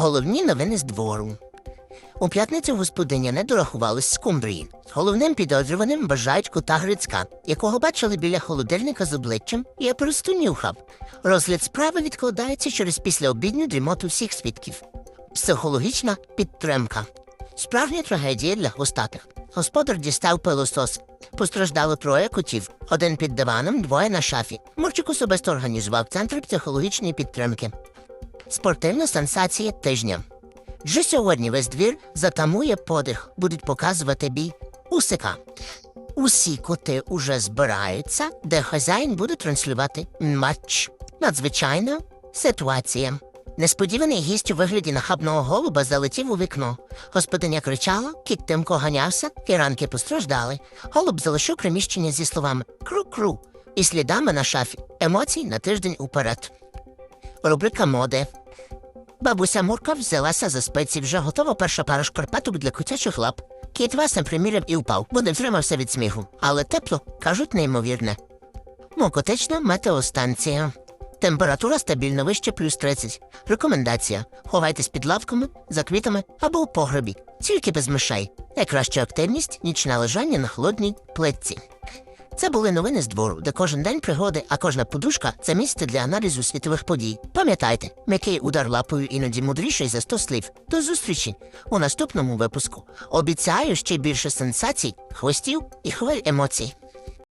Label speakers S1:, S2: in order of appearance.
S1: Головні новини з двору. У п'ятницю господиня не дорахувалась з Головним підозрюваним вважають кота Грицька, якого бачили біля холодильника з обличчям, і просто нюхав. Розгляд справи відкладається через післяобідню дрімоту всіх свідків. Психологічна підтримка. Справжня трагедія для хвостатих. Господар дістав пилосос. Постраждало троє котів. Один під диваном, двоє на шафі. Мурчик особисто організував центр психологічної підтримки. Спортивна сенсація тижня. Вже сьогодні весь двір затамує подих, будуть показувати бій усика. Усі коти уже збираються, де хазяїн буде транслювати матч. Надзвичайна ситуація. Несподіваний гість у вигляді нахабного голуба залетів у вікно. Господиня кричала, кіт тимко ганявся, фіранки постраждали. Голуб залишив приміщення зі словами кру-кру і слідами на шафі. Емоцій на тиждень уперед. Рубрика моди. Бабуся Мурка взялася за спеці, вже готова перша пара шкарпеток для котячих лап. Кіт Васем приміряв і впав, бо не втримався від сміху. Але тепло, кажуть, неймовірне. Мокотечна метеостанція. Температура стабільно вище плюс 30. Рекомендація. Ховайтесь під лавками, за квітами або у погребі. Тільки без мишей. Найкраща активність нічне лежання на холодній плитці. Це були новини з двору, де кожен день пригоди, а кожна подушка це місце для аналізу світових подій. Пам'ятайте, м'який удар лапою іноді мудріший за 100 слів. До зустрічі у наступному випуску. Обіцяю ще більше сенсацій, хвостів і хвиль емоцій.